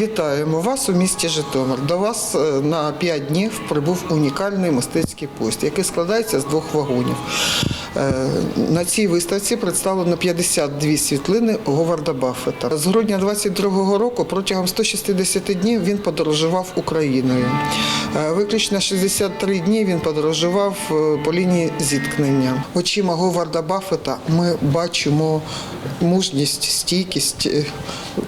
Вітаємо вас у місті Житомир. До вас е, на 5 днів прибув унікальний мистецький пост, який складається з двох вагонів. Е, На цій виставці представлено 52 світлини Говарда Баффета. З грудня 22-го року протягом 160 днів він подорожував Україною. Е, Виключно 63 дні він подорожував е, по лінії зіткнення. Очима Говарда Баффета ми бачимо мужність, стійкість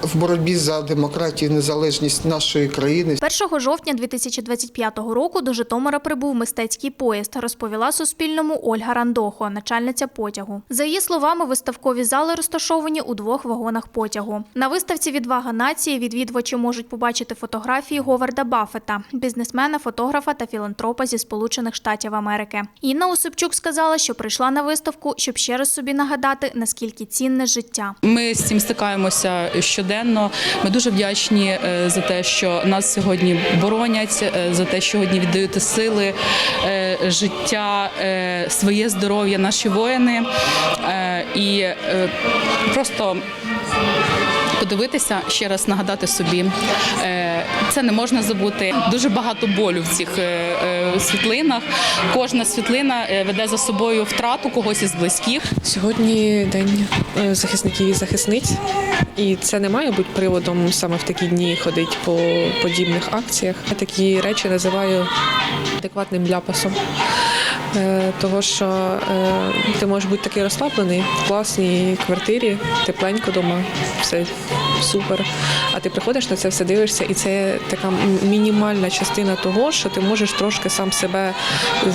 в боротьбі за демократію незалежність нашої країни. 1 жовтня 2025 року до Житомира прибув мистецький поїзд, розповіла Суспільному Ольга Рандохо, начальниця потягу. За її словами, виставкові зали розташовані у двох вагонах потягу. На виставці Відвага нації відвідувачі можуть побачити фотографії Говарда Баффета, бізнесмена, фотографа та філантропа зі Сполучених Штатів Америки. Інна Осипчук сказала, що прийшла на виставку, щоб ще раз собі нагадати, наскільки цінне життя. Ми з цим стикаємося щоденно. Ми дуже вдячні е, за те, що нас сьогодні боронять, е, за те, що сьогодні віддають сили, е, життя, своє здоров'я, наші воїни. Е, І е, просто подивитися, ще раз нагадати собі. Е, Це не можна забути. Дуже багато болю в цих світлинах. Кожна світлина веде за собою втрату когось із близьких. Сьогодні день захисників і захисниць, і це не має бути приводом саме в такі дні ходити по подібних акціях. Я такі речі називаю адекватним ляпасом. Е, Того, що е, ти можеш бути такий розслаблений в класній квартирі, тепленько вдома, все супер. А ти приходиш на це все дивишся, і це така мінімальна частина того, що ти можеш трошки сам себе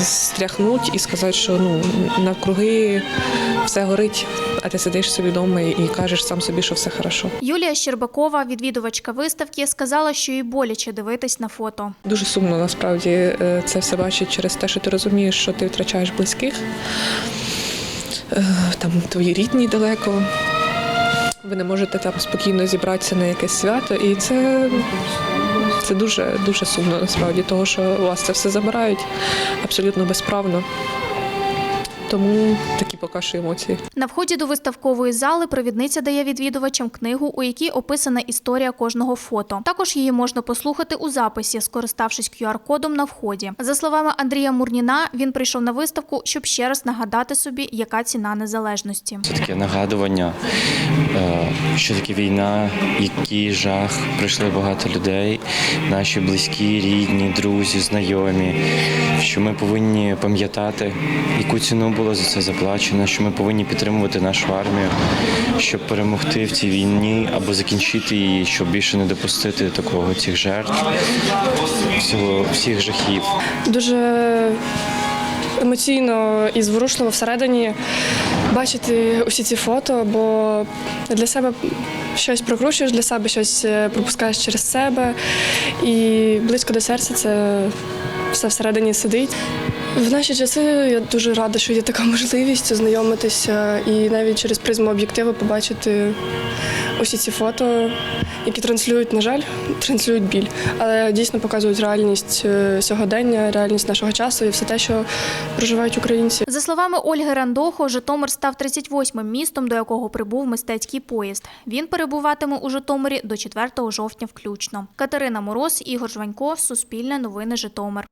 стряхнути і сказати, що ну навкруги все горить, а ти сидиш собі вдома і, кажеш сам собі, що все хорошо. Юлія Щербакова, відвідувачка виставки, сказала, що їй боляче дивитись на фото. Дуже сумно насправді е, це все бачить через те, що ти розумієш, що ти втрачаєш близьких, Е, там твої рідні далеко. Ви не можете там спокійно зібратися на якесь свято, і це, це дуже дуже сумно насправді, того, що у вас це все забирають абсолютно безправно. Тому такі поки що емоції. На вході до виставкової зали провідниця дає відвідувачам книгу, у якій описана історія кожного фото. Також її можна послухати у записі, скориставшись QR-кодом на вході. За словами Андрія Мурніна, він прийшов на виставку, щоб ще раз нагадати собі, яка ціна незалежності. Це таке нагадування, е, що таке війна, який жах. Прийшли багато людей, наші близькі, рідні, друзі, знайомі. Що ми повинні пам'ятати, яку ціну було за це заплачено, що ми повинні підтримувати нашу армію, щоб перемогти в цій війні або закінчити її, щоб більше не допустити такого цих жертв, всього всіх жахів. дуже емоційно і зворушливо всередині бачити усі ці фото, бо для себе щось прокручуєш, для себе щось е, пропускаєш через себе, і близько до серця це все всередині сидить. В наші часи я дуже рада, що є така можливість ознайомитися і навіть через призму об'єктиву побачити усі ці фото, які транслюють, на жаль, транслюють біль, але дійсно показують реальність е, сьогодення, реальність нашого часу і все те, що проживають українці. За словами Ольги Рандохо, Житомир став 38-м містом, до якого прибув мистецький поїзд. Він перебуватиме у Житомирі до 4 жовтня включно. Катерина Мороз, Ігор Жванько, Суспільне новини Житомир.